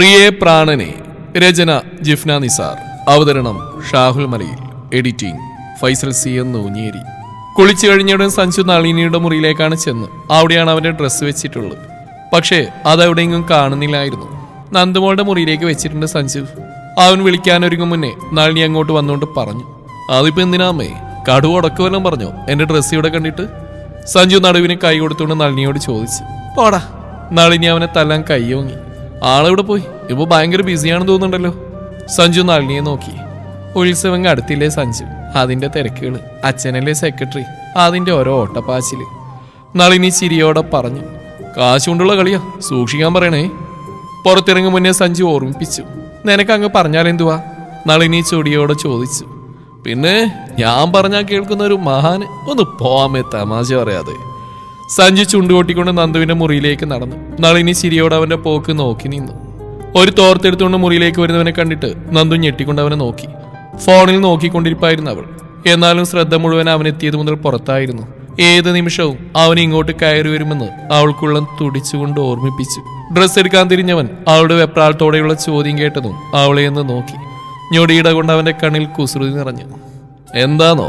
പ്രിയേ പ്രാണനെ രചന ജിഫ്ന നിസാർ. അവതരണം ഷാഹുൽ മലയിൽ. എഡിറ്റിംഗ് ഫൈസൽ സി എന്ന് നൂഞ്ഞേരി. കുളിച്ചു കഴിഞ്ഞയുടൻ സഞ്ജു നളിനിയുടെ മുറിയിലേക്കാണ് ചെന്ന്. അവിടെയാണ് അവന്റെ ഡ്രസ്സ് വെച്ചിട്ടുള്ളത്. പക്ഷേ അതെവിടെയെങ്കിലും കാണുന്നില്ലായിരുന്നു. നന്ദുമോളുടെ മുറിയിലേക്ക് വെച്ചിട്ടുണ്ട് സഞ്ജു. അവൻ വിളിക്കാനൊരുങ്ങും മുന്നേ നളിനി അങ്ങോട്ട് വന്നുകൊണ്ട് പറഞ്ഞു അതിപ്പോൾ എന്തിനാമേ കടുവ ഉടക്കുവെല്ലാം പറഞ്ഞോ? എന്റെ ഡ്രസ്സ് ഇവിടെ കണ്ടിട്ട്? സഞ്ജു നടുവിന് കൈ കൊടുത്തുകൊണ്ട് നളിനിയോട് ചോദിച്ചു പോടാ. നളിനി അവനെ തല്ലാൻ കയ്യോങ്ങി ആളെവിടെ പോയി? ഇപ്പൊ ഭയങ്കര ബിസിയാണെന്ന് തോന്നുന്നുണ്ടല്ലോ. സഞ്ജു നളിനിയെ നോക്കി. ഉത്സവം അടുത്തില്ലേ സഞ്ജു? അതിന്റെ തിരക്കുകൾ അച്ഛനല്ലേ സെക്രട്ടറി അതിന്റെ ഓരോ ഓട്ടപ്പാച്ചിൽ. നളിനി ചിരിയോടെ പറഞ്ഞു. കാശുകൊണ്ടുള്ള കളിയാ. സൂക്ഷിക്കാൻ പറയണേ. പുറത്തിറങ്ങും മുന്നേ സഞ്ജു ഓർമ്മിപ്പിച്ചു. നിനക്ക് അങ്ങ് പറഞ്ഞാലെന്തുവാ? നളിനി ചൊടിയോടെ ചോദിച്ചു. പിന്നെ ഞാൻ പറഞ്ഞാൽ കേൾക്കുന്ന ഒരു മഹാന്. ഒന്ന് പോവാമേ തമാശ പറയാതെ. സഞ്ജു ചുണ്ടുകൊട്ടിക്കൊണ്ട് നന്ദുവിന്റെ മുറിയിലേക്ക് നടന്നു. നളിനി ശിരിയോട് അവന്റെ പോക്ക് നോക്കി നിന്നു. ഒരു തോർത്തെടുത്തുകൊണ്ട് മുറിയിലേക്ക് വരുന്നവനെ കണ്ടിട്ട് നന്ദു ഞെട്ടിക്കൊണ്ട് അവനെ നോക്കി. ഫോണിൽ നോക്കിക്കൊണ്ടിരിപ്പായിരുന്നു അവൾ. എന്നാലും ശ്രദ്ധ മുഴുവൻ അവനെത്തിയത് മുതൽ പുറത്തായിരുന്നു. ഏത് നിമിഷവും അവൻ ഇങ്ങോട്ട് കയറി വരുമെന്ന് അവൾക്കുള്ള തുടിച്ചുകൊണ്ട് ഓർമ്മിപ്പിച്ചു. ഡ്രസ്സ് എടുക്കാൻ തിരിഞ്ഞവൻ അവളുടെ വെപ്രാളത്തോടെയുള്ള ചോദ്യം കേട്ടതും അവളെ എന്ന് നോക്കി. ഞൊടിയിട കൊണ്ട് അവന്റെ കണ്ണിൽ കുസൃതി നിറഞ്ഞു. എന്താണോ?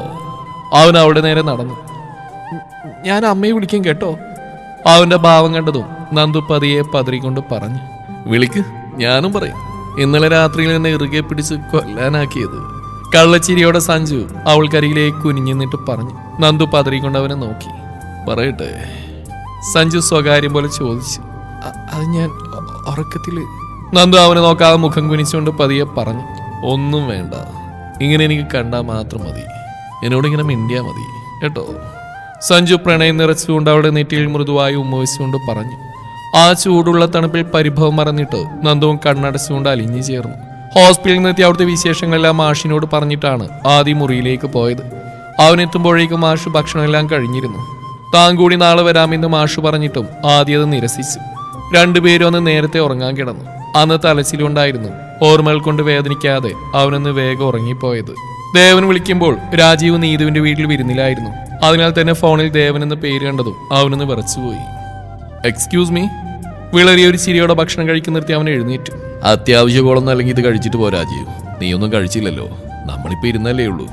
അവൻ അവളുടെ നേരെ നടന്നു. ഞാൻ അമ്മയെ വിളിക്കും കേട്ടോ. അവന്റെ ഭാവം കണ്ടതും നന്ദു പതിയെ പതറിക്കൊണ്ട് പറഞ്ഞു വിളിക്ക് ഞാനും പറയും. ഇന്നലെ രാത്രിയിൽ എന്നെ ഇറുകെ പിടിച്ച് കൊല്ലാനാക്കിയത്. കള്ളച്ചിരിയോടെ സഞ്ജു അവൾക്കരികിലേക്ക് കുനിഞ്ഞു നിന്നിട്ട് പറഞ്ഞു നന്ദു പതറിക്കൊണ്ട് അവനെ നോക്കി. പറയട്ടെ സഞ്ജു സ്വകാര്യം പോലെ ചോദിച്ചു "അ- അത് ഞാൻ ഉറക്കത്തിൽ നന്ദു അവനെ നോക്കാതെ മുഖം കുനിച്ചുകൊണ്ട് പതിയെ പറഞ്ഞു ഒന്നും വേണ്ട. ഇങ്ങനെ എനിക്ക് കണ്ടാൽ മാത്രം മതി. എന്നോട് ഇങ്ങനെ മിണ്ടിയാ മതി കേട്ടോ. സഞ്ജു പ്രണയം നിറച്ചുകൊണ്ട് അവളുടെ നെറ്റിയിൽ മൃദുവായി ഉമ്മവച്ചുകൊണ്ട് പറഞ്ഞു. ആ ചൂടുള്ള തണുപ്പിൽ പരിഭവം മറന്നിട്ട് നന്ദവും കണ്ണടച്ചുകൊണ്ട് അലിഞ്ഞു ചേർന്നു. ഹോസ്പിറ്റലിൽ നിന്നെത്തി അവിടുത്തെ വിശേഷങ്ങളെല്ലാം മാഷിനോട് പറഞ്ഞിട്ടാണ് ആദ്യം മുറിയിലേക്ക് പോയത്. അവനെത്തുമ്പോഴേക്കും മാഷ് ഭക്ഷണമെല്ലാം കഴിഞ്ഞിരുന്നു. താൻ കൂടി നാളെ വരാമെന്ന് മാഷ് പറഞ്ഞിട്ടും ആദ്യം അത് നിരസിച്ചു. രണ്ടുപേരും അന്ന് നേരത്തെ ഉറങ്ങാൻ കിടന്നു. അന്ന് തലച്ചിലുണ്ടായിരുന്നു. ഓർമ്മകൾ കൊണ്ട് വേദനിക്കാതെ അവനൊന്ന് വേഗം ഉറങ്ങിപ്പോയത്. ദേവൻ വിളിക്കുമ്പോൾ രാജീവ് നീതുവിന്റെ വീട്ടിൽ വിരുന്നിലായിരുന്നു. അതിനാൽ തന്നെ ഫോണിൽ ദേവൻ എന്ന പേര് കണ്ടതും അവനൊന്ന് വിറച്ചുപോയി. എക്സ്ക്യൂസ് മീ വിളറിയ ഒരു ചിരിയോടെ ഭക്ഷണം കഴിക്കുന്ന നിർത്തി അവൻ എഴുന്നേറ്റു. അത്യാവശ്യ കോളൊന്നും അല്ലെങ്കിൽ ഇത് കഴിച്ചിട്ട് പോ നീ നീയൊന്നും കഴിച്ചില്ലല്ലോ. നമ്മളിപ്പോ ഇരുന്നല്ലേ ഉള്ളൂ.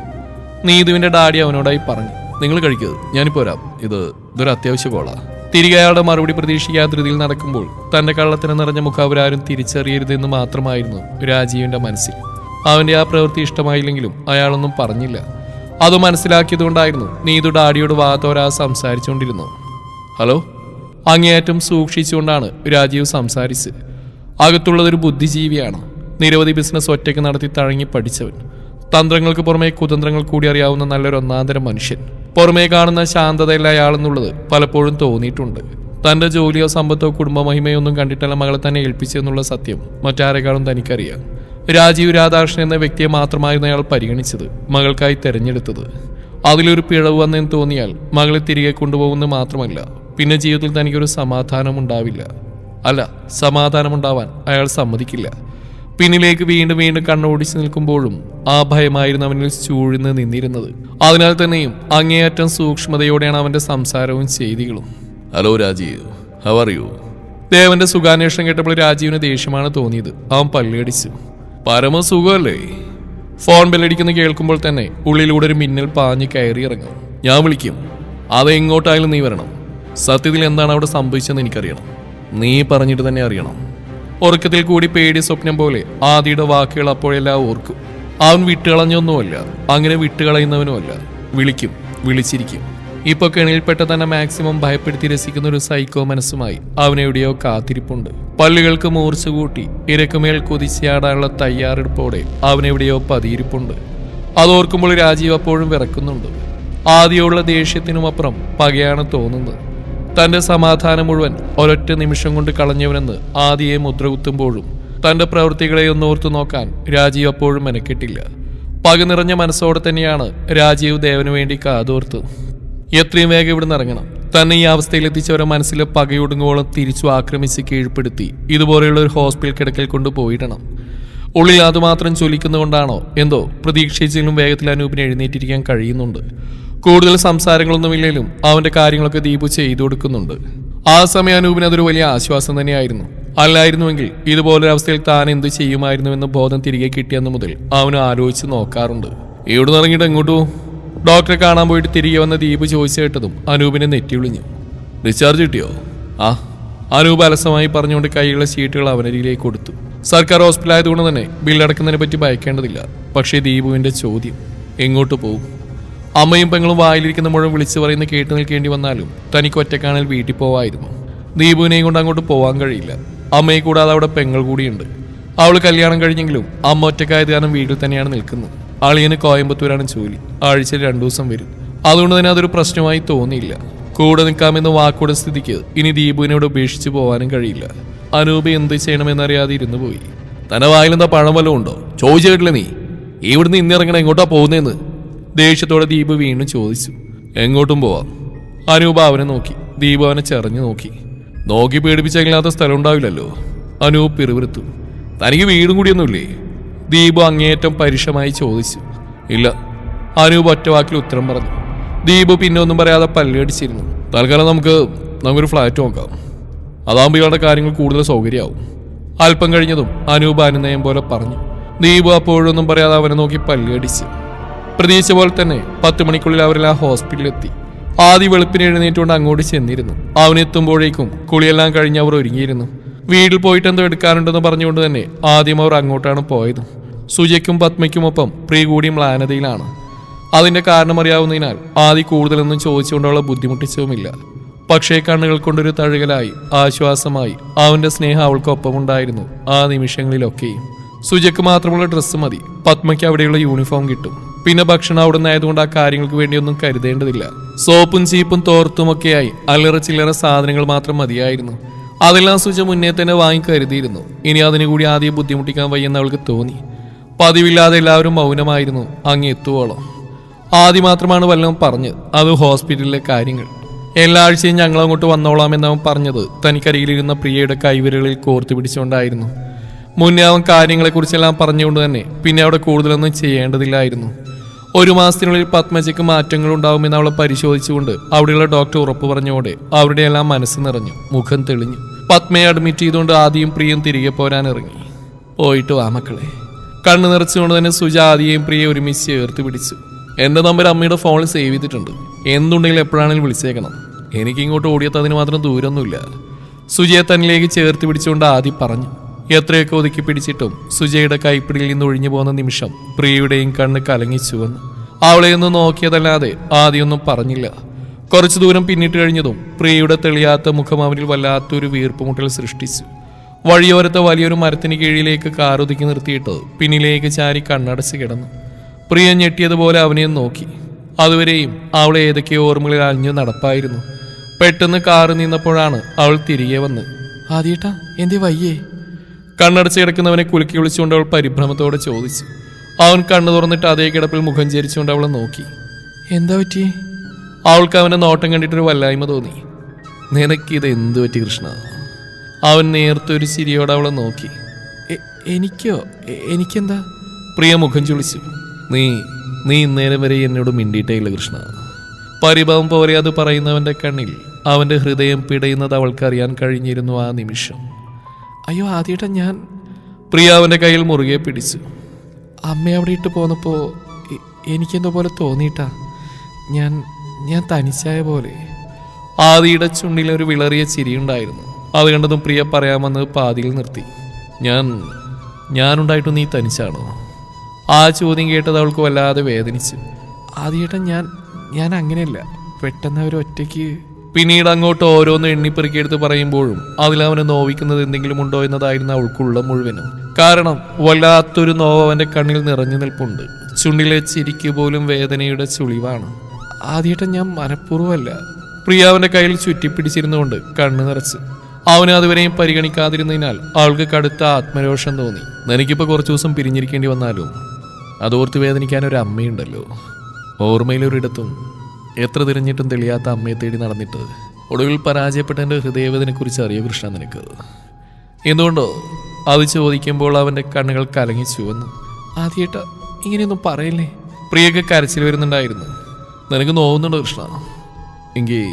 നീതുവിന്റെ ഡാഡി അവനോടായി പറഞ്ഞു. നിങ്ങൾ കഴിക്കരുത് ഞാനിപ്പോ വരാം. ഇത് ഇതൊരു അത്യാവശ്യ കോളാ. തിരികെ അയാളുടെ മറുപടി പ്രതീക്ഷിക്കാത്ത രീതിയിൽ നടക്കുമ്പോൾ തന്റെ കള്ളത്തിന് നിറഞ്ഞ മുഖം അവരാരും തിരിച്ചറിയരുതെന്ന് മാത്രമായിരുന്നു രാജീവിന്റെ മനസ്സിൽ. അവന്റെ ആ പ്രവൃത്തി ഇഷ്ടമായില്ലെങ്കിലും അയാളൊന്നും പറഞ്ഞില്ല. അത് മനസ്സിലാക്കിയതുകൊണ്ടായിരുന്നു നീതു ഡാഡിയോട് വാത്തോരാ സംസാരിച്ചുകൊണ്ടിരുന്നു ഹലോ? അങ്ങേയറ്റം സൂക്ഷിച്ചുകൊണ്ടാണ് രാജീവ് സംസാരിച്ചത് അകത്തുള്ളതൊരു ബുദ്ധിജീവിയാണ്. നിരവധി ബിസിനസ് ഒറ്റയ്ക്ക് നടത്തി തഴങ്ങി പഠിച്ചവൻ. തന്ത്രങ്ങൾക്ക് പുറമെ കുതന്ത്രങ്ങൾ കൂടി അറിയാവുന്ന നല്ലൊരു ഒന്നാന്തരം മനുഷ്യൻ. പുറമേ കാണുന്ന ശാന്തതയല്ല അയാളെന്നുള്ളത് പലപ്പോഴും തോന്നിയിട്ടുണ്ട്. തന്റെ ജോലിയോ സമ്പത്തോ കുടുംബ മഹിമയോ ഒന്നും കണ്ടിട്ടല്ല മകളെ തന്നെ ഏൽപ്പിച്ചെന്നുള്ള സത്യം മറ്റാരെക്കാളും തനിക്കറിയാം. രാജീവ് രാധാകൃഷ്ണൻ എന്ന വ്യക്തിയെ മാത്രമായിരുന്നു അയാൾ പരിഗണിച്ചത് മകൾക്കായി തെരഞ്ഞെടുത്തത്. അതിലൊരു പിഴവ് വന്നെന്ന് തോന്നിയാൽ മകളെ തിരികെ കൊണ്ടുപോകുന്നത് മാത്രമല്ല പിന്നെ ജീവിതത്തിൽ തനിക്കൊരു സമാധാനം ഉണ്ടാവില്ല അല്ല സമാധാനമുണ്ടാവാൻ അയാൾ സമ്മതിക്കില്ല. പിന്നിലേക്ക് വീണ്ടും വീണ്ടും കണ്ണോടിച്ചു നിൽക്കുമ്പോഴും ആ ഭയമായിരുന്നു അവനിൽ ചൂഴ്ന്ന് നിന്നിരുന്നത്. അതിനാൽ തന്നെയും അങ്ങേയറ്റം സൂക്ഷ്മതയോടെയാണ് അവന്റെ സംസാരവും ചെയ്തികളും. ഹലോ രാജീവ്. യു ദേവന്റെ സുഖാന്വേഷണം കേട്ടപ്പോൾ രാജീവിന് ദേഷ്യമാണ് തോന്നിയത്. അവൻ പല്ലിയടിച്ചു പരമസുഖമല്ലേ? ഫോൺ ബെല്ലടിക്കുന്ന കേൾക്കുമ്പോൾ തന്നെ ഉള്ളിലൂടെ ഒരു മിന്നൽ പാഞ്ഞ് കയറി ഇറങ്ങും. ഞാൻ വിളിക്കും അത് എങ്ങോട്ടായാലും നീ വരണം. സത്യത്തിൽ എന്താണ് അവിടെ സംഭവിച്ചതെന്ന് എനിക്കറിയണം. നീ പറഞ്ഞിട്ട് തന്നെ അറിയണം. ഉറക്കത്തിൽ കൂടി പേടി സ്വപ്നം പോലെ ആദിയുടെ വാക്കുകൾ അപ്പോഴെല്ലാം ഓർക്കും. അവൻ വിട്ടുകളഞ്ഞൊന്നുമല്ല അങ്ങനെ വിട്ടുകളയുന്നവനുമല്ല. വിളിക്കും വിളിച്ചിരിക്കും. ഇപ്പൊ കെണിയിൽപ്പെട്ട തന്നെ മാക്സിമം ഭയപ്പെടുത്തി രസിക്കുന്ന ഒരു സൈക്കോ മനസ്സുമായി അവനെവിടെയോ കാത്തിരിപ്പുണ്ട്. പല്ലുകൾക്ക് മൂർച്ച കൂട്ടി ഇരക്കുമേൽ കുതിച്ചാടാനുള്ള തയ്യാറെടുപ്പോടെ അവനെവിടെയോ പതിയിരിപ്പുണ്ട്. അതോർക്കുമ്പോൾ രാജീവ് അപ്പോഴും വിറക്കുന്നുണ്ട്. ആദ്യമുള്ള ദേഷ്യത്തിനുമപ്പുറം പകയാണ് തോന്നുന്നത്. തന്റെ സമാധാനം മുഴുവൻ ഒരൊറ്റ നിമിഷം കൊണ്ട് കളഞ്ഞവനെന്ന് ആദിയെ മുദ്രകുത്തുമ്പോഴും തന്റെ പ്രവൃത്തികളെ ഒന്നോർത്തു നോക്കാൻ രാജീവ് അപ്പോഴും മെനക്കെട്ടില്ല. പക നിറഞ്ഞ മനസ്സോടെ തന്നെയാണ് രാജീവ് ദേവന് വേണ്ടി കാതോർത്ത് എത്രയും വേഗം ഇവിടുന്ന് ഇറങ്ങണം. തന്നെ ഈ അവസ്ഥയിൽ എത്തിച്ചവരെ മനസ്സിലെ പകയൊടുങ്ങോളം തിരിച്ചു ആക്രമിച്ച് കീഴ്പ്പെടുത്തി. ഇതുപോലെയുള്ള ഒരു ഹോസ്പിറ്റൽ കിടക്കൽ കൊണ്ടുപോയിടണം ഉള്ളിൽ അതുമാത്രം ചൊലിക്കുന്നതുകൊണ്ടാണോ എന്തോ പ്രതീക്ഷിച്ചെങ്കിലും വേഗത്തിൽ അനൂപിനെ എഴുന്നേറ്റിരിക്കാൻ കഴിയുന്നുണ്ട്. കൂടുതൽ സംസാരങ്ങളൊന്നുമില്ലെങ്കിലും അവന്റെ കാര്യങ്ങളൊക്കെ ദീപു ചെയ്തു കൊടുക്കുന്നുണ്ട്. ആ സമയം അനൂപിന് അതൊരു വലിയ ആശ്വാസം തന്നെയായിരുന്നു. അല്ലായിരുന്നുവെങ്കിൽ ഇതുപോലൊരവസ്ഥയിൽ താൻ എന്ത് ചെയ്യുമായിരുന്നുവെന്ന് ബോധം തിരികെ കിട്ടിയെന്ന് മുതൽ അവന് ആലോചിച്ച് നോക്കാറുണ്ട്. ഇവിടെ നിന്ന് ഇറങ്ങിയിട്ട് എങ്ങോട്ടു? ഡോക്ടറെ കാണാൻ പോയിട്ട് തിരികെ വന്ന ദീപ് ചോദിച്ചു കേട്ടതും അനൂപിനെ നെറ്റി വിളിഞ്ഞു ഡിസ്ചാർജ് കിട്ടിയോ? ആ അനൂപ് അലസമായി പറഞ്ഞുകൊണ്ട് കൈയുള്ള ഷീറ്റുകൾ അവനരിയിലേക്ക് കൊടുത്തു. സർക്കാർ ഹോസ്പിറ്റൽ ആയതുകൊണ്ട് തന്നെ ബില്ലടക്കുന്നതിനെ പറ്റി ഭയക്കേണ്ടതില്ല. പക്ഷേ ദീപുവിന്റെ ചോദ്യം എങ്ങോട്ട് പോകും? അമ്മയും പെങ്ങളും വായിലിരിക്കുന്ന മുഴുവൻ വിളിച്ചു പറയുന്ന കേട്ട് നിൽക്കേണ്ടി വന്നാലും തനിക്ക് ഒറ്റക്കാണൽ വീട്ടിൽ പോവായിരുന്നു. ദീപുവിനെയും കൊണ്ട് അങ്ങോട്ട് പോവാൻ കഴിയില്ല. അമ്മയെ കൂടാതെ അവിടെ പെങ്ങൾ കൂടിയുണ്ട്. അവൾ കല്യാണം കഴിഞ്ഞെങ്കിലും അമ്മ ഒറ്റക്കായത് കാരണം വീട്ടിൽ തന്നെയാണ് നിൽക്കുന്നത്. അളിയന് കോയമ്പത്തൂരാണ് ജോലി. ആഴ്ചയിൽ രണ്ടു ദിവസം വരും. അതുകൊണ്ട് തന്നെ അതൊരു പ്രശ്നമായി തോന്നിയില്ല. കൂടെ നിൽക്കാമെന്ന വാക്കുടെ സ്ഥിതിക്ക് ഇനി ദീപുവിനോട് ഉപേക്ഷിച്ച് പോകാനും കഴിയില്ല. അനൂപ് എന്ത് ചെയ്യണമെന്നറിയാതെ ഇരുന്നു പോയി. തന്റെ വായിലെന്താ പഴം വല്ലതും ഉണ്ടോ? ചോദിച്ചു കേട്ടില്ല നീ? ഇവിടുന്ന് ഇന്നിറങ്ങണം എങ്ങോട്ടാ പോകുന്നതെന്ന് ദേഷ്യത്തോടെ ദീപ് വീണ്ടും ചോദിച്ചു. എങ്ങോട്ടും പോവാം. അനൂപ് അവനെ നോക്കി. ദീപു അവനെ ചെറിഞ്ഞു നോക്കി. നോക്കി പേടിപ്പിച്ചെങ്കിലാത്ത സ്ഥലം ഉണ്ടാവില്ലല്ലോ. അനൂപ് പിറുവിരുത്തു തനിക്ക് വീടും കൂടിയൊന്നുമില്ലേ? ദീപു അങ്ങേയറ്റം പരുഷമായി ചോദിച്ചു. ഇല്ല അനൂപ് ഒറ്റവാക്കിൽ ഉത്തരം പറഞ്ഞു. ദീപു പിന്നെ ഒന്നും പറയാതെ പല്ലടിച്ചിരുന്നു. തൽക്കാലം നമുക്ക് നമുക്കൊരു ഫ്ലാറ്റ് നോക്കാം. അതാകുമ്പോൾ ഇയാളുടെ കാര്യങ്ങൾ കൂടുതൽ സൗകര്യമാവും. അല്പം കഴിഞ്ഞതും അനൂപ് അനുനയം പോലെ പറഞ്ഞു. ദീപു അപ്പോഴൊന്നും പറയാതെ അവനെ നോക്കി പല്ലടിച്ചു. പ്രതീക്ഷിച്ച പോലെ തന്നെ പത്ത് മണിക്കുള്ളിൽ അവരെല്ലാം ഹോസ്പിറ്റലിലെത്തി. ആദ്യ വെളുപ്പിന് എഴുന്നേറ്റുകൊണ്ട് അങ്ങോട്ട് ചെന്നിരുന്നു. അവനെത്തുമ്പോഴേക്കും കുളിയെല്ലാം കഴിഞ്ഞ് അവർ ഒരുങ്ങിയിരുന്നു. വീട്ടിൽ പോയിട്ട് എന്തോ എടുക്കാനുണ്ടെന്ന് പറഞ്ഞുകൊണ്ട് തന്നെ ആദ്യം അവർ അങ്ങോട്ടാണ് പോയത്. സുജയ്ക്കും പത്മയ്ക്കുമൊപ്പം പ്രിയ കൂടി മ്ലാനതയിലാണ്. അതിന്റെ കാരണം അറിയാവുന്നതിനാൽ ആദ്യ കൂടുതലൊന്നും ചോദിച്ചുകൊണ്ടുള്ള ബുദ്ധിമുട്ടിച്ചതുമില്ല. പക്ഷേ കണ്ണുകൾ കൊണ്ടൊരു തഴുകലായി ആശ്വാസമായി അവന്റെ സ്നേഹം അവൾക്കൊപ്പമുണ്ടായിരുന്നു ആ നിമിഷങ്ങളിലൊക്കെയും. സുജയ്ക്ക് മാത്രമുള്ള ഡ്രസ്സ് മതി. പത്മയ്ക്ക് അവിടെയുള്ള യൂണിഫോം കിട്ടും. പിന്നെ ഭക്ഷണം അവിടെ നിന്നായതുകൊണ്ട് ആ കാര്യങ്ങൾക്ക് വേണ്ടിയൊന്നും കരുതേണ്ടതില്ല. സോപ്പും ചീപ്പും തോർത്തുമൊക്കെയായി അല്ലറ ചില്ലറ സാധനങ്ങൾ മാത്രം മതിയായിരുന്നു. അതെല്ലാം സുജ മുന്നേ തന്നെ വാങ്ങി കരുതിയിരുന്നു ഇനി അതിനു കൂടി ആദ്യം ബുദ്ധിമുട്ടിക്കാൻ വയ്യെന്ന് അവൾക്ക് തോന്നി. പതിവില്ലാതെ എല്ലാവരും മൗനമായിരുന്നു അങ്ങ് എത്തുവോളം. ആദ്യം മാത്രമാണ് വല്ലതും പറഞ്ഞത് അത് ഹോസ്പിറ്റലിലെ കാര്യങ്ങൾ. എല്ലാ ആഴ്ചയും ഞങ്ങൾ അങ്ങോട്ട് വന്നോളാം എന്നവൻ പറഞ്ഞത് തനിക്കരികിലിരുന്ന പ്രിയയുടെ കൈവിരലിൽ കോർത്തു പിടിച്ചുകൊണ്ടായിരുന്നു. മുന്നേ അവൻ കാര്യങ്ങളെക്കുറിച്ചെല്ലാം പറഞ്ഞുകൊണ്ട് തന്നെ പിന്നെ അവിടെ കൂടുതലൊന്നും ചെയ്യേണ്ടതില്ലായിരുന്നു. ഒരു മാസത്തിനുള്ളിൽ പത്മജയ്ക്ക് മാറ്റങ്ങൾ ഉണ്ടാകുമെന്ന് അവളെ പരിശോധിച്ചുകൊണ്ട് അവിടെയുള്ള ഡോക്ടർ ഉറപ്പ് പറഞ്ഞോടെ അവരുടെ എല്ലാം മനസ്സ് നിറഞ്ഞു മുഖം തെളിഞ്ഞു. പത്മയെ അഡ്മിറ്റ് ചെയ്തുകൊണ്ട് ആദ്യം പ്രിയം തിരികെ പോരാൻ ഇറങ്ങി. പോയിട്ട് വാ മക്കളെ. കണ്ണു നിറച്ചുകൊണ്ട് തന്നെ സുജ ആദിയെയും പ്രിയ ഒരുമിച്ച് ചേർത്ത് പിടിച്ചു. എന്റെ നമ്പർ അമ്മയുടെ ഫോണിൽ സേവ് ചെയ്തിട്ടുണ്ട്. എന്തുണ്ടെങ്കിലും എപ്പോഴാണെങ്കിലും വിളിച്ചേക്കണം. എനിക്ക് ഇങ്ങോട്ട് ഓടിയെത്തതിന് മാത്രം ദൂരമൊന്നുമില്ല സുജയെ തന്നിലേക്ക് ചേർത്ത് പിടിച്ചുകൊണ്ട് ആദ്യം പറഞ്ഞു. എത്രയൊക്കെ ഒതുക്കി പിടിച്ചിട്ടും സുജയുടെ കൈപ്പിടിയിൽ നിന്ന് ഒഴിഞ്ഞു പോകുന്ന നിമിഷം പ്രിയയുടെയും കണ്ണ് കലങ്ങിച്ചു വന്നു അവളെയൊന്നും നോക്കിയതല്ലാതെ ആദ്യമൊന്നും പറഞ്ഞില്ല. കുറച്ചു ദൂരം പിന്നിട്ട് കഴിഞ്ഞതും പ്രിയയുടെ തെളിയാത്ത മുഖം അവനിൽ വല്ലാത്തൊരു വീർപ്പുമുട്ടൽ സൃഷ്ടിച്ചു. വഴിയോരത്തെ വലിയൊരു മരത്തിന് കീഴിലേക്ക് കാറൊതുക്കി നിർത്തിയിട്ട് പിന്നിലേക്ക് ചാരി കണ്ണടച്ച് കിടന്നു. പ്രിയ ഞെട്ടിയതുപോലെ അവനെ നോക്കി. അതുവരെയും അവളെ ഏതൊക്കെയോ ഓർമ്മകളിൽ അഞ്ഞു നടപ്പായിരുന്നു. പെട്ടെന്ന് കാറ് നിന്നപ്പോഴാണ് അവൾ തിരികെ വന്ന് ആദ്യേട്ടാ എന്തേ വയ്യേ? കണ്ണടച്ച് കിടക്കുന്നവനെ കുലുക്കി വിളിച്ചുകൊണ്ട് അവൾ പരിഭ്രമത്തോടെ ചോദിച്ചു. അവൻ കണ്ണു തുറന്നിട്ട് അതേ കിടപ്പിൽ മുഖം ചരിച്ചുകൊണ്ട് അവളെ നോക്കി. എന്താ പറ്റി അവൾക്ക് അവനെ നോട്ടം കണ്ടിട്ടൊരു വല്ലായ്മ തോന്നി. നിനക്കിത് എന്തു പറ്റി കൃഷ്ണ? അവൻ നേരത്തെ ഒരു ചിരിയോടെ അവളെ നോക്കി. എനിക്കോ? എനിക്കെന്താ? പ്രിയ മുഖം ചുളിച്ചു. നീ നീ ഇന്നേരം വരെ എന്നോട് മിണ്ടിയിട്ടേ ഇല്ല കൃഷ്ണ. പരിഭവം പോലെ അത് പറയുന്നവന്റെ കണ്ണിൽ അവന്റെ ഹൃദയം പിടയുന്നത് അവൾക്കറിയാൻ കഴിഞ്ഞിരുന്നു ആ നിമിഷം. അയ്യോ ആദ്യമായിട്ട് ഞാൻ പ്രിയ അവന്റെ കയ്യിൽ മുറുകെ പിടിച്ചു. അമ്മ അവിടെ ഇട്ട് പോന്നപ്പോ എ- എനിക്കെന്തോ പോലെ തോന്നിയിട്ടാ ഞാൻ ഞാൻ തനിച്ചായ പോലെ. ആദിയുടെ ചുണ്ടിൽ ഒരു വിളറിയ ചിരിയുണ്ടായിരുന്നു അത് കണ്ടതും പ്രിയ പറയാമെന്ന് പാതിയിൽ നിർത്തി. ഞാൻ ഞാനുണ്ടായിട്ടും നീ തനിച്ചാണോ? ആ ചോദ്യം കേട്ടത് അവൾക്ക് വല്ലാതെ വേദനിച്ചു. ആദ്യേട്ടൻ ഞാൻ ഞാൻ അങ്ങനെയല്ല. പെട്ടെന്ന് അവർ ഒറ്റയ്ക്ക് പിന്നീട് അങ്ങോട്ട് ഓരോന്ന് എണ്ണിപ്പെറുക്കിയെടുത്ത് പറയുമ്പോഴും അതിലവനെ നോവിക്കുന്നത് എന്തെങ്കിലും ഉണ്ടോ എന്നതായിരുന്നു അവൾക്കുള്ള മുഴുവനും. കാരണം വല്ലാത്തൊരു നോവ് അവന്റെ കണ്ണിൽ നിറഞ്ഞു നിൽപ്പുണ്ട്. ചുണ്ടിലെ ചിരിക്ക് പോലും വേദനയുടെ ചുളിവാണ്. ആദ്യമായിട്ട് ഞാൻ മനഃപൂർവമല്ല. പ്രിയ അവന്റെ കയ്യിൽ ചുറ്റിപ്പിടിച്ചിരുന്നുകൊണ്ട് കണ്ണു നിറച്ച്. അവനെ അതുവരെയും പരിഗണിക്കാതിരുന്നതിനാൽ അവൾക്ക് കടുത്ത ആത്മരോഷം തോന്നി. നിനക്കിപ്പോ കുറച്ചു ദിവസം പിരിഞ്ഞിരിക്കേണ്ടി വന്നാലും അതോർത്ത് വേദനിക്കാൻ ഒരു അമ്മയുണ്ടല്ലോ. ഓർമ്മയിലൊരിടത്തും എത്ര തിരഞ്ഞിട്ടും തെളിയാത്ത അമ്മയെ തേടി നടന്നിട്ട് ഒടുവിൽ പരാജയപ്പെട്ട എന്റെ ഹൃദയവേദനെ കുറിച്ച് അറിയോ കൃഷ്ണ നിനക്ക്? എന്തുകൊണ്ടോ അത് ചോദിക്കുമ്പോൾ അവന്റെ കണ്ണുകൾ കലങ്ങി ചുവന്നു. ആദ്യമായിട്ട് ഇങ്ങനെയൊന്നും പറയില്ലേ? പ്രിയക്ക് കരച്ചിൽ വരുന്നുണ്ടായിരുന്നു. നിനക്ക് നോവുന്നുണ്ടോ കൃഷ്ണ. എങ്കി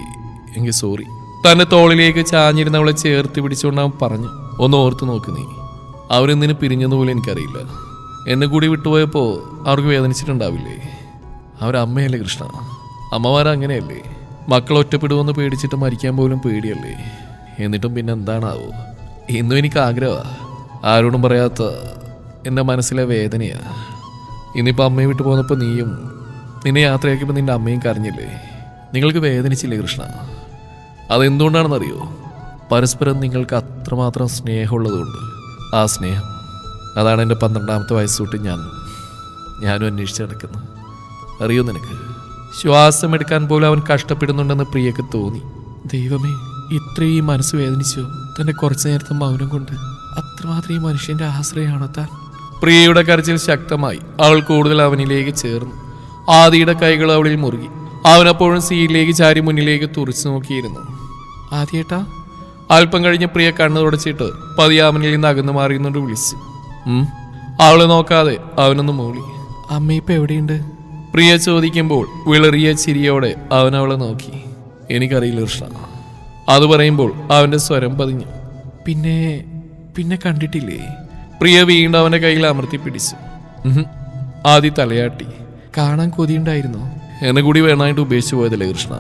എങ്കി സോറി തന്റെ തോളിലേക്ക് ചാഞ്ഞിരുന്ന അവളെ ചേർത്ത് പിടിച്ചുകൊണ്ട് അവൻ പറഞ്ഞു ഒന്ന് ഓർത്ത് നോക്ക് നീ. അവരെന്തിന് പിരിഞ്ഞതുപോലെ എനിക്കറിയില്ല. എന്നെ കൂടി വിട്ടുപോയപ്പോൾ അവർക്ക് വേദനിച്ചിട്ടുണ്ടാവില്ലേ? അവരമ്മയല്ലേ കൃഷ്ണ? അമ്മമാരങ്ങനെയല്ലേ മക്കൾ ഒറ്റപ്പെടുമെന്ന് പേടിച്ചിട്ട് മരിക്കാൻ പോലും പേടിയല്ലേ? എന്നിട്ടും പിന്നെ എന്താണാവോ? ഇന്നും എനിക്ക് ആഗ്രഹമാണ് ആരോടും പറയാത്ത എന്റെ മനസ്സിലെ വേദനയാ. ഇന്നിപ്പോൾ അമ്മയെ വിട്ടു പോന്നപ്പോൾ നീയും നിന്നെ യാത്രയാക്കിയപ്പോൾ നിന്റെ അമ്മയും കരഞ്ഞില്ലേ? നിങ്ങൾക്ക് വേദനിച്ചില്ലേ കൃഷ്ണ? അതെന്തുകൊണ്ടാണെന്നറിയോ? പരസ്പരം നിങ്ങൾക്ക് അത്രമാത്രം സ്നേഹമുള്ളതുകൊണ്ട്. ആ സ്നേഹം അതാണ് എന്റെ പന്ത്രണ്ടാമത്തെ വയസ്സ് തൊട്ട് ഞാൻ ഞാനും അന്വേഷിച്ച് നടക്കുന്നു അറിയോ നിനക്ക്? ശ്വാസം എടുക്കാൻ പോലും അവൻ കഷ്ടപ്പെടുന്നുണ്ടെന്ന് പ്രിയക്ക് തോന്നി. ദൈവമേ ഇത്രയും മനസ്സ് വേദനിച്ചു? തന്റെ കുറച്ചു നേരത്തെ മൗനം കൊണ്ട് അത്രമാത്രം ഈ മനുഷ്യന്റെ ആശ്രയമാണോ താൻ? പ്രിയയുടെ കരച്ചിൽ ശക്തമായി. അവൾ കൂടുതൽ അവനിലേക്ക് ചേർന്നു. ആദിയുടെ കൈകൾ അവളിൽ മുറുകി. അവനപ്പോഴും സീയിലേക്ക് ചാരി മുന്നിലേക്ക് തുറച്ചു നോക്കിയിരുന്നു. ആദ്യേട്ടാ അല്പം കഴിഞ്ഞ് പ്രിയ കണ്ണു തുടച്ചിട്ട് പതിയാമനിൽ നിന്ന് അകന്നു മാറിയുന്നുണ്ട് വിളിച്ചു. അവളെ നോക്കാതെ അവനൊന്ന് മൂളി. അമ്മ ഇപ്പൊ എവിടെയുണ്ട്? പ്രിയ ചോദിക്കുമ്പോൾ വിളറിയ ചിരിയോടെ അവൻ അവളെ നോക്കി. എനിക്കറിയില്ല കൃഷ്ണ. അത് പറയുമ്പോൾ അവന്റെ സ്വരം പതിഞ്ഞു. പിന്നെ പിന്നെ കണ്ടിട്ടില്ലേ? പ്രിയ വീണ്ടും അവന്റെ കയ്യിൽ അമർത്തി പിടിച്ചു. ആദ്യ ആദി തലയാട്ടി. കാണാൻ കൊതിയുണ്ടായിരുന്നു? എന്നെ കൂടി വേണമായിട്ട് ഉപേക്ഷിച്ചു പോയതല്ലേ കൃഷ്ണ?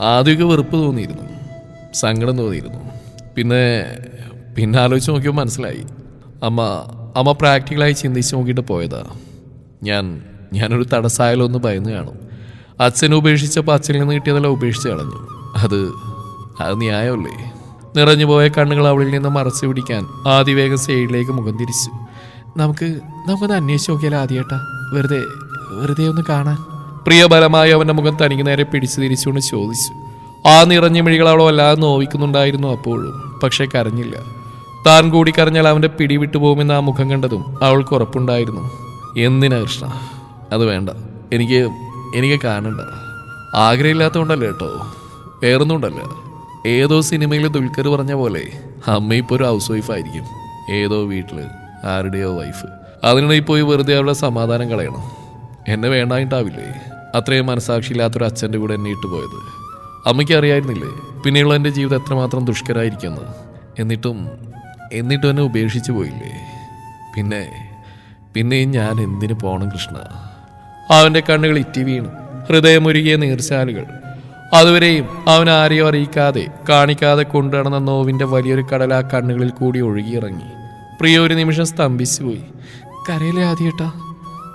ആദ്യമൊക്കെ വെറുപ്പ് തോന്നിയിരുന്നു. സങ്കടം തോന്നിയിരുന്നു. പിന്നെ പിന്നെ ആലോചിച്ച് നോക്കിയപ്പോൾ മനസ്സിലായി. അമ്മ അമ്മ പ്രാക്ടിക്കലായി ചിന്തിച്ച് നോക്കിയിട്ട് പോയതാ. ഞാൻ ഞാനൊരു തടസ്സായാലോ എന്ന് ഭയന്ന് കാണും. അച്ഛനെ ഉപേക്ഷിച്ചപ്പോൾ അച്ഛനിൽ നിന്ന് കിട്ടിയതല്ല ഉപേക്ഷിച്ച് കളഞ്ഞു. അത് അത് ന്യായമല്ലേ? നിറഞ്ഞു പോയ കണ്ണുകൾ അവളിൽ നിന്ന് മറച്ചു പിടിക്കാൻ ആദിവേഗം സൈഡിലേക്ക് മുഖം തിരിച്ചു. നമുക്ക് നമുക്കൊന്ന് അന്വേഷിച്ച് നോക്കിയാലോ ആദ്യേട്ടാ? വെറുതെ വെറുതെ ഒന്ന് കാണാൻ. പ്രിയബലമായി അവന്റെ മുഖം തനിക്ക് നേരെ പിടിച്ചു തിരിച്ചുകൊണ്ട് ചോദിച്ചു. ആ നിറഞ്ഞ മിഴികൾ അവളെ വല്ലാതെ നോവിക്കുന്നുണ്ടായിരുന്നു അപ്പോഴും പക്ഷേ കരഞ്ഞില്ല. താൻ കൂടി കരഞ്ഞാൽ അവന്റെ പിടി വിട്ടുപോകുമെന്ന് ആ മുഖം കണ്ടതും അവൾക്ക് ഉറപ്പുണ്ടായിരുന്നു. എന്തിനാ കൃഷ്ണ? അത് വേണ്ട. എനിക്ക് എനിക്ക് കാണണ്ട. ആഗ്രഹമില്ലാത്തതുകൊണ്ടല്ല കേട്ടോ? വേറൊന്നുകൊണ്ടല്ല. ഏതോ സിനിമയിൽ ദുൽഖർ പറഞ്ഞ പോലെ അമ്മ ഇപ്പോൾ ഒരു ഹൗസ് വൈഫ് ആയിരിക്കും. ഏതോ വീട്ടിൽ ആരുടെയോ വൈഫ് അതിനിടയിൽ പോയി വെറുതെ അവളുടെ സമാധാനം കളയണം. എന്നെ വേണ്ടായിട്ടാവില്ലേ? അത്രയും മനസാക്ഷിയില്ലാത്തൊരു അച്ഛന്റെ കൂടെ എന്നെ ഇട്ടുപോയത്. അമ്മയ്ക്ക് അറിയായിരുന്നില്ലേ? പിന്നെയുള്ള എന്റെ ജീവിതം എത്രമാത്രം ദുഷ്കരായിരിക്കുന്നു എന്നിട്ടും എന്നിട്ടും എന്നെ ഉപേക്ഷിച്ചു പോയില്ലേ? പിന്നെ പിന്നെയും ഞാൻ എന്തിനു പോണം കൃഷ്ണ? അവന്റെ കണ്ണുകൾ ഇറ്റി വീണു. ഹൃദയമുരുകിയ നീർച്ചാലുകൾ അതുവരെയും അവൻ ആരെയോ അറിയിക്കാതെ കാണിക്കാതെ കൊണ്ടുനടന്ന നോവിന്റെ വലിയൊരു കടൽ ആ കണ്ണുകളിൽ കൂടി ഒഴുകിയിറങ്ങി. പ്രിയ ഒരു നിമിഷം സ്തംഭിച്ചു പോയി കരയിലെ ആദ്യേട്ടാ.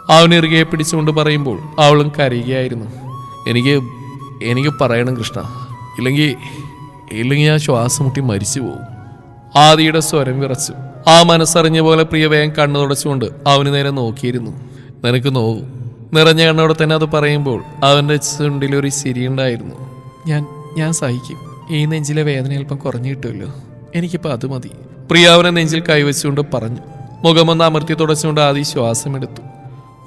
അവൻ പിടിച്ചുകൊണ്ട് പറയുമ്പോൾ അവളും കരയുകയായിരുന്നു. എനിക്ക് എനിക്ക് പറയണം കൃഷ്ണ. ഇല്ലെങ്കിൽ ഇല്ലെങ്കിൽ ഞാൻ ശ്വാസം മുട്ടി മരിച്ചു പോകും. ആദിയുടെ സ്വരം വിറച്ചു. ആ മനസ്സറിഞ്ഞ പോലെ പ്രിയ വേഗം കണ്ണു തുടച്ചുകൊണ്ട് അവന് നേരെ നോക്കിയിരുന്നു. നിനക്ക് നോവും നിറഞ്ഞ കണ്ണോടെ തന്നെ അത് പറയുമ്പോൾ അവന്റെ ചുണ്ടിലൊരു ചിരിയുണ്ടായിരുന്നു ഞാൻ ഞാൻ സഹിക്കും. ഈ നെഞ്ചിലെ വേദന അല്പം കുറഞ്ഞു കിട്ടുമല്ലോ. എനിക്കിപ്പോൾ അത് മതി. പ്രിയ അവനെ നെഞ്ചിൽ കൈവച്ചുകൊണ്ട് പറഞ്ഞു. മുഖമൊന്ന് അമർത്തി തുടച്ചുകൊണ്ട് ആദി ശ്വാസമെടുത്തു.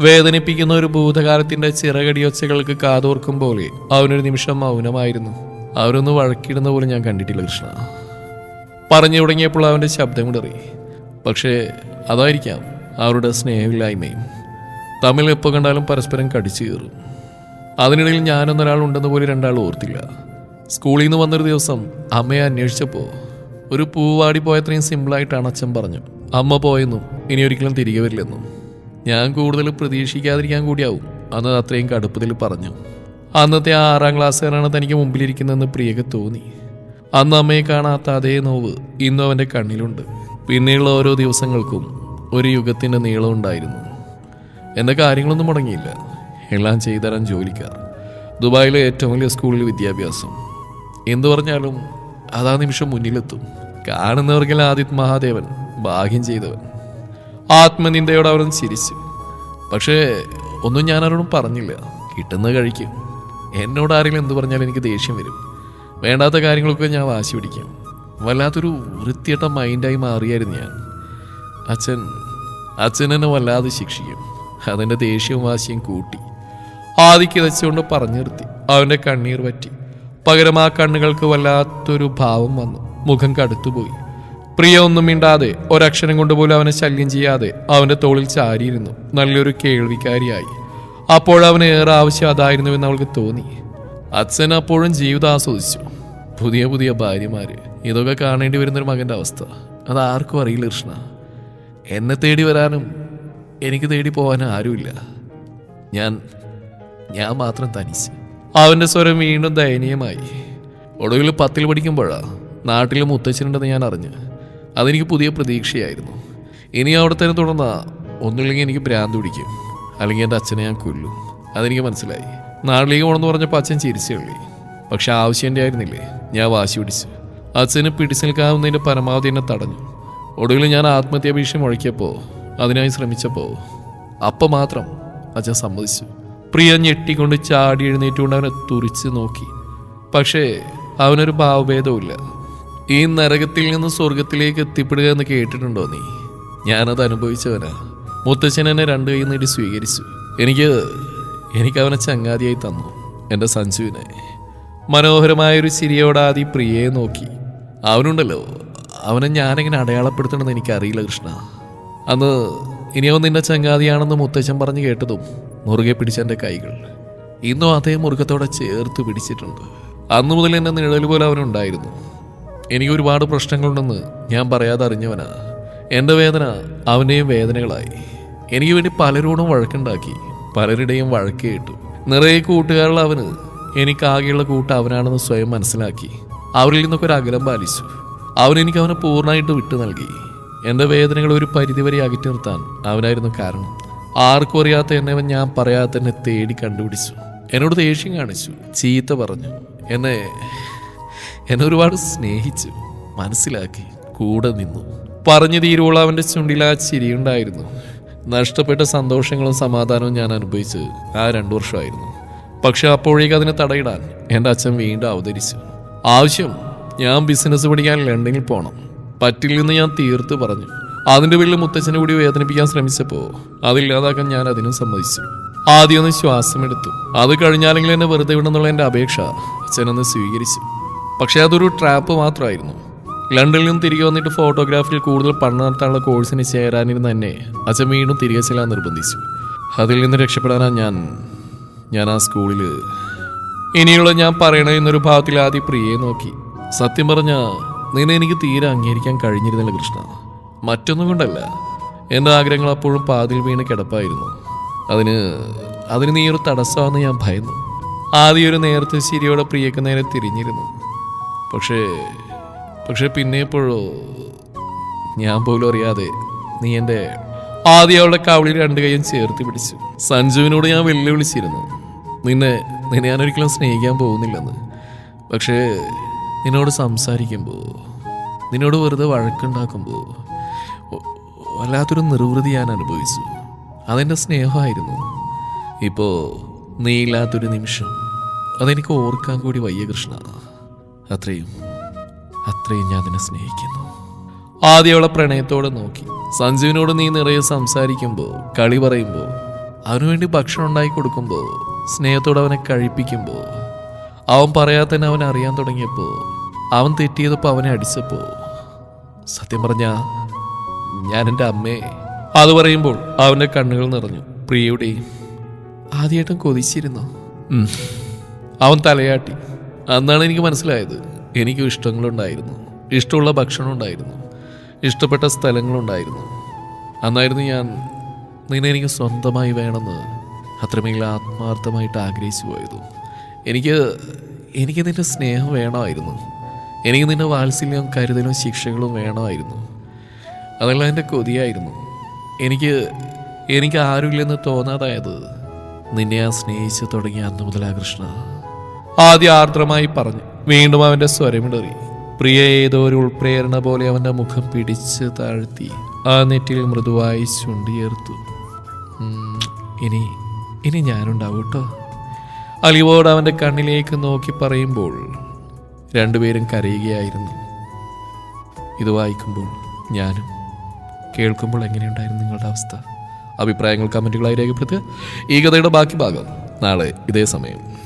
വേദനിപ്പിക്കുന്ന ഒരു ഭൂതകാലത്തിന്റെ ചിറകടിയൊച്ചകൾക്ക് കാതോർക്കും പോലെ അവനൊരു നിമിഷം മൗനമായിരുന്നു. അവരൊന്ന് വഴക്കിടുന്ന പോലും ഞാൻ കണ്ടിട്ടില്ല കൃഷ്ണ. പറഞ്ഞു തുടങ്ങിയപ്പോൾ അവന്റെ ശബ്ദം വിടറി പക്ഷേ അതായിരിക്കാം അവരുടെ സ്നേഹമില്ലായ്മയും. തമ്മിൽ എപ്പോൾ കണ്ടാലും പരസ്പരം കടിച്ചു കയറും അതിനിടയിൽ ഞാനൊന്നൊരാൾ ഉണ്ടെന്ന് പോലും രണ്ടാൾ ഓർത്തില്ല. സ്കൂളിൽ നിന്ന് വന്നൊരു ദിവസം അമ്മയെ അന്വേഷിച്ചപ്പോൾ ഒരു പൂവാടി പോയത്രയും സിമ്പിളായിട്ടാണ് അച്ഛൻ പറഞ്ഞു. അമ്മ പോയെന്നും ഇനി ഒരിക്കലും തിരികെ വരില്ലെന്നും. ഞാൻ കൂടുതൽ പ്രതീക്ഷിക്കാതിരിക്കാൻ കൂടിയാവും. അന്ന് അത്രയും കടുപ്പത്തിൽ പറഞ്ഞു. അന്നത്തെ ആ ആറാം ക്ലാസ്സുകാരാണ് തനിക്ക് മുമ്പിലിരിക്കുന്നതെന്ന് പ്രിയക്ക് തോന്നി. അന്ന് അമ്മയെ കാണാത്ത അതേ നോവ് ഇന്നും അവന്റെ കണ്ണിലുണ്ട്. പിന്നെയുള്ള ഓരോ ദിവസങ്ങൾക്കും ഒരു യുഗത്തിന്റെ നീളമുണ്ടായിരുന്നു എന്റെ കാര്യങ്ങളൊന്നും മുടങ്ങിയില്ല. എല്ലാം ചെയ്തരാൻ ജോലിക്കാർ. ദുബായിലെ ഏറ്റവും വലിയ സ്കൂളിൽ വിദ്യാഭ്യാസം. എന്തു പറഞ്ഞാലും അതാ നിമിഷം മുന്നിലെത്തും. കാണുന്നവർക്കെല്ലാം ആദിത് മഹാദേവൻ ഭാഗ്യം ചെയ്തവൻ. ആത്മനിന്ദയോടെ അവൻ ചിരിച്ചു. പക്ഷേ ഒന്നും ഞാൻ ആരോടും പറഞ്ഞില്ല. കിട്ടുന്നത് കഴിക്കും. എന്നോട് ആരെങ്കിലും എന്ത് പറഞ്ഞാലും എനിക്ക് ദേഷ്യം വരും. വേണ്ടാത്ത കാര്യങ്ങളൊക്കെ ഞാൻ വാശി പിടിക്കും. വല്ലാത്തൊരു വൃത്തിയട്ട മൈൻഡായി മാറിയായിരുന്നു ഞാൻ. അച്ഛൻ അച്ഛൻ എന്നെ വല്ലാതെ ശിക്ഷിക്കും. അതെന്റെ ദേഷ്യവും വാശിയും കൂട്ടി. ആദിക്ക് വെച്ചുകൊണ്ട് പറഞ്ഞു നിർത്തി. അവന്റെ കണ്ണീർ പറ്റി പകരം ആ കണ്ണുകൾക്ക് വല്ലാത്തൊരു ഭാവം വന്നു. മുഖം കടുത്തുപോയി. പ്രിയ ഒന്നും മിണ്ടാതെ ഒരക്ഷരം കൊണ്ടുപോലും അവനെ ശല്യം ചെയ്യാതെ അവന്റെ തോളിൽ ചാരിയിരുന്നു. നല്ലൊരു കേൾവിക്കാരിയായി. അപ്പോൾ അവന് ഏറെ ആവശ്യം അതായിരുന്നുവെന്ന് അവൾക്ക് തോന്നി. അച്ഛൻ അപ്പോഴും ജീവിതം ആസ്വദിച്ചു. പുതിയ പുതിയ ഭാര്യമാര്. ഇതൊക്കെ കാണേണ്ടി വരുന്നൊരു മകന്റെ അവസ്ഥ. അത് ആർക്കും അറിയില്ല കൃഷ്ണ. എന്നെ തേടി വരാനും എനിക്ക് തേടി പോകാനും ആരുമില്ല. ഞാൻ ഞാൻ മാത്രം തനിച്ച്. അവന്റെ സ്വരം വീണ്ടും ദയനീയമായി. ഒടുവിൽ പത്തിൽ പഠിക്കുമ്പോഴാ നാട്ടിൽ മുത്തച്ഛനുണ്ടെന്ന് ഞാൻ അറിഞ്ഞ്. അതെനിക്ക് പുതിയ പ്രതീക്ഷയായിരുന്നു. ഇനി അവിടെ തന്നെ തുടർന്ന ഒന്നുമില്ലെങ്കിൽ എനിക്ക് ഭ്രാന്ത് പിടിക്കും. അല്ലെങ്കിൽ എന്റെ അച്ഛനെ ഞാൻ കൊല്ലും. അതെനിക്ക് മനസ്സിലായി. നാട്ടിലേക്ക് പോകണമെന്ന് പറഞ്ഞപ്പോൾ അച്ഛൻ ചിരിച്ചേ ഉള്ളി. പക്ഷെ ആവശ്യം എന്റെ ആയിരുന്നില്ലേ? ഞാൻ വാശി പിടിച്ച്. അച്ഛന് പിടിച്ചു നിൽക്കാവുന്നതിന്റെ പരമാവധി എന്നെ തടഞ്ഞു. ഒടുവിൽ ഞാൻ ആത്മഹത്യാ ഭീഷണി മുഴക്കിയപ്പോൾ അതിനായി ശ്രമിച്ചപ്പോൾ അപ്പം മാത്രം അച്ഛൻ സമ്മതിച്ചു. പ്രിയ ഞെട്ടിക്കൊണ്ട് ചാടി എഴുന്നേറ്റുകൊണ്ട് അവനെ തുറിച്ച് നോക്കി. പക്ഷേ അവനൊരു ഭാവഭേദവുമില്ല. ഈ നരകത്തിൽ നിന്ന് സ്വർഗത്തിലേക്ക് എത്തിപ്പെടുക എന്ന് കേട്ടിട്ടുണ്ടോ നീ? ഞാനത് അനുഭവിച്ചവനാ. മുത്തച്ഛൻ എന്നെ രണ്ട് കൈ നേടി സ്വീകരിച്ചു. എനിക്ക് എനിക്ക് അവനെ ചങ്ങാതിയായി തന്നു എന്റെ സഞ്ജുവിനെ. മനോഹരമായൊരു ചിരിയോടാതി പ്രിയയെ നോക്കി. അവനുണ്ടല്ലോ അവനെ ഞാനെങ്ങനെ അടയാളപ്പെടുത്തണമെന്ന് എനിക്കറിയില്ല കൃഷ്ണ. അന്ന് ഇനി അവൻ നിന്റെ ചങ്ങാതിയാണെന്ന് മുത്തച്ഛൻ പറഞ്ഞു കേട്ടതും മുറുകെ പിടിച്ച എന്റെ കൈകൾ. ഇന്നും അതേ മുറുകത്തോടെ ചേർത്ത് പിടിച്ചിട്ടുണ്ട്. അന്നു മുതൽ എന്റെ നിഴൽ പോലെ അവനുണ്ടായിരുന്നു. എനിക്ക് ഒരുപാട് പ്രശ്നങ്ങളുണ്ടെന്ന് ഞാൻ പറയാതെ അറിഞ്ഞവനാ. എന്റെ വേദന അവന്റെയും വേദനകളായി. എനിക്ക് വേണ്ടി പലരോടും വഴക്കുണ്ടാക്കി പലരുടെയും വഴക്ക് കേട്ടു. നിറയെ കൂട്ടുകാരുള്ള അവന് എനിക്കാകെയുള്ള കൂട്ട് അവനാണെന്ന് സ്വയം മനസ്സിലാക്കി. അവരിൽ നിന്നൊക്കെ ഒരു അകലം പാലിച്ചു. അവൻ എനിക്ക് അവനെ പൂർണമായിട്ട് വിട്ടു നൽകി. എന്റെ വേദനകൾ ഒരു പരിധിവരെ അകറ്റി നിർത്താൻ അവനായിരുന്നു കാരണം. ആർക്കും അറിയാത്ത എന്നെ അവൻ ഞാൻ പറയാതെ തന്നെ തേടി കണ്ടുപിടിച്ചു. എന്നോട് ദേഷ്യം കാണിച്ചു ചീത്ത പറഞ്ഞു. എന്നെ എന്നെ ഒരുപാട് സ്നേഹിച്ചു മനസ്സിലാക്കി കൂടെ നിന്നു. പറഞ്ഞു തീരുവോളം അവന്റെ ചുണ്ടിൽ ആ ചിരിയുണ്ടായിരുന്നു നഷ്ടപ്പെട്ട സന്തോഷങ്ങളും സമാധാനവും ഞാൻ അനുഭവിച്ച് ആ രണ്ടു വർഷമായിരുന്നു. പക്ഷെ അപ്പോഴേക്ക് അതിനെ തടയിടാൻ എന്റെ അച്ഛൻ വീണ്ടും അവതരിച്ചു. ആവശ്യം ഞാൻ ബിസിനസ് പഠിക്കാൻ ലണ്ടനിൽ പോകണം പറ്റില്ലെന്ന് ഞാൻ തീർത്ത് പറഞ്ഞു. അതിന്റെ പേരിൽ മുത്തച്ഛനെ കൂടി വേദനിപ്പിക്കാൻ ശ്രമിച്ചപ്പോൾ അതില്ലാതാക്കാൻ ഞാൻ അതിനും സമ്മതിച്ചു. ആദ്യം ഒന്ന് ശ്വാസമെടുത്തു. അത് കഴിഞ്ഞാലെങ്കിലും എന്നെ വെറുതെ വിടുന്നുള്ള എന്റെ അപേക്ഷ അച്ഛനൊന്ന് സ്വീകരിച്ചു. പക്ഷേ അതൊരു ട്രാപ്പ് മാത്രമായിരുന്നു. ലണ്ടനിൽ നിന്ന് തിരികെ വന്നിട്ട് ഫോട്ടോഗ്രാഫിയിൽ കൂടുതൽ പഠനം നടത്താനുള്ള കോഴ്സിന് ചേരാനിരുന്ന തന്നെ അച്ഛൻ വീണ്ടും തിരികെ ചെല്ലാൻ നിർബന്ധിച്ചു. അതിൽ നിന്ന് രക്ഷപ്പെടാനാണ് ഞാൻ ഞാൻ ആ സ്കൂളിൽ ഇനിയുള്ള ഞാൻ പറയണത് എന്നൊരു ഭാവത്തിൽ ആദ്യം പ്രിയയെ നോക്കി. സത്യം പറഞ്ഞ നിന്നെ എനിക്ക് തീരെ അംഗീകരിക്കാൻ കഴിഞ്ഞിരുന്നില്ല കൃഷ്ണ. മറ്റൊന്നും കൊണ്ടല്ല. എന്റെ ആഗ്രഹങ്ങൾ അപ്പോഴും പാതിൽ വീണ് കിടപ്പായിരുന്നു. അതിന് അതിന് നീ ഒരു തടസ്സമാണെന്ന് ഞാൻ ഭയന്നു. ആദ്യം ഒരു നേരത്തെ ശരിയോടെ പ്രിയക്ക് നേരെ തിരിഞ്ഞിരുന്നു. പക്ഷേ പക്ഷെ പിന്നെ എപ്പോഴോ ഞാൻ പോലും അറിയാതെ നീ എന്റെ ആദ്യം അവളുടെ കവളിൽ രണ്ട് കൈയും ചേർത്ത് പിടിച്ചു. സഞ്ജുവിനോട് ഞാൻ വെല്ലുവിളിച്ചിരുന്നു. നിന്നെ നിന്നെ ഞാൻ ഒരിക്കലും സ്നേഹിക്കാൻ പോകുന്നില്ലെന്ന്. പക്ഷേ നിന്നോട് സംസാരിക്കുമ്പോൾ നിന്നോട് വെറുതെ വഴക്കുണ്ടാക്കുമ്പോൾ വല്ലാത്തൊരു നിർവൃതി ഞാൻ അനുഭവിച്ചു. അതെന്റെ സ്നേഹമായിരുന്നു. ഇപ്പോൾ നീ ഇല്ലാത്തൊരു നിമിഷം അതെനിക്ക് ഓർക്കാൻ കൂടി വയ്യ കൃഷ്ണ. അത്രയും അത്രയും ഞാൻ നിന്നെ സ്നേഹിക്കുന്നു. ആദ്യം അവളെ പ്രണയത്തോടെ നോക്കി. സഞ്ജുവിനോട് നീ നിറയെ സംസാരിക്കുമ്പോൾ കളി പറയുമ്പോൾ അവനുവേണ്ടി ഭക്ഷണം ഉണ്ടാക്കി കൊടുക്കുമ്പോൾ സ്നേഹത്തോടെ അവനെ കഴിപ്പിക്കുമ്പോൾ അവൻ പറയാതെ തന്നെ അവൻ അറിയാൻ തുടങ്ങിയപ്പോൾ അവൻ തെറ്റിയതപ്പോൾ അവനെ അടിച്ചപ്പോൾ സത്യം പറഞ്ഞ ഞാൻ എന്റെ അമ്മയെ അത് പറയുമ്പോൾ അവന്റെ കണ്ണുകൾ നിറഞ്ഞു. പ്രിയയുടെയും ആദ്യമായിട്ടും കൊതിച്ചിരുന്നു. അവൻ തലയാട്ടി. അന്നാണ് എനിക്ക് മനസ്സിലായത്. എനിക്കും ഇഷ്ടങ്ങളുണ്ടായിരുന്നു. ഇഷ്ടമുള്ള ഭക്ഷണം ഉണ്ടായിരുന്നു. ഇഷ്ടപ്പെട്ട സ്ഥലങ്ങളുണ്ടായിരുന്നു. അന്നായിരുന്നു ഞാൻ നിന്നെ എനിക്ക് സ്വന്തമായി വേണമെന്ന് അത്രമേൽ ആത്മാർത്ഥമായിട്ട് ആഗ്രഹിച്ചു പോയത്. എനിക്ക് എനിക്ക് നിന്റെ സ്നേഹം വേണമായിരുന്നു. എനിക്ക് നിന്റെ വാത്സല്യവും കരുതലും ശിക്ഷകളും വേണമായിരുന്നു. അതെല്ലാം എന്റെ കൊതിയായിരുന്നു. എനിക്ക് എനിക്ക് ആരുമില്ലെന്ന് തോന്നാതായത് നിന്നെ ആ സ്നേഹിച്ചു തുടങ്ങിയ അന്ന് മുതലാ കൃഷ്ണ. ആദ്യം ആർദ്രമായി പറഞ്ഞു. വീണ്ടും അവന്റെ സ്വരമിടറി പ്രിയ ഏതോ ഒരു ഉൾപ്രേരണ പോലെ അവന്റെ മുഖം പിടിച്ച് താഴ്ത്തി. ആ നെറ്റിൽ മൃദുവായി ചുണ്ടിയേർത്തു. ഇനി ഇനി ഞാനുണ്ടാവും കേട്ടോ. അലിവോട് അവന്റെ കണ്ണിലേക്ക് നോക്കി പറയുമ്പോൾ രണ്ടുപേരും കരയുകയായിരുന്നു. ഇത് വായിക്കുമ്പോൾ ഞാനും കേൾക്കുമ്പോൾ എങ്ങനെയുണ്ടായിരുന്നു നിങ്ങളുടെ അവസ്ഥ? അഭിപ്രായങ്ങൾ കമന്റുകളായി രേഖപ്പെടുത്തുക. ഈ കഥയുടെ ബാക്കി ഭാഗം നാളെ ഇതേ സമയം.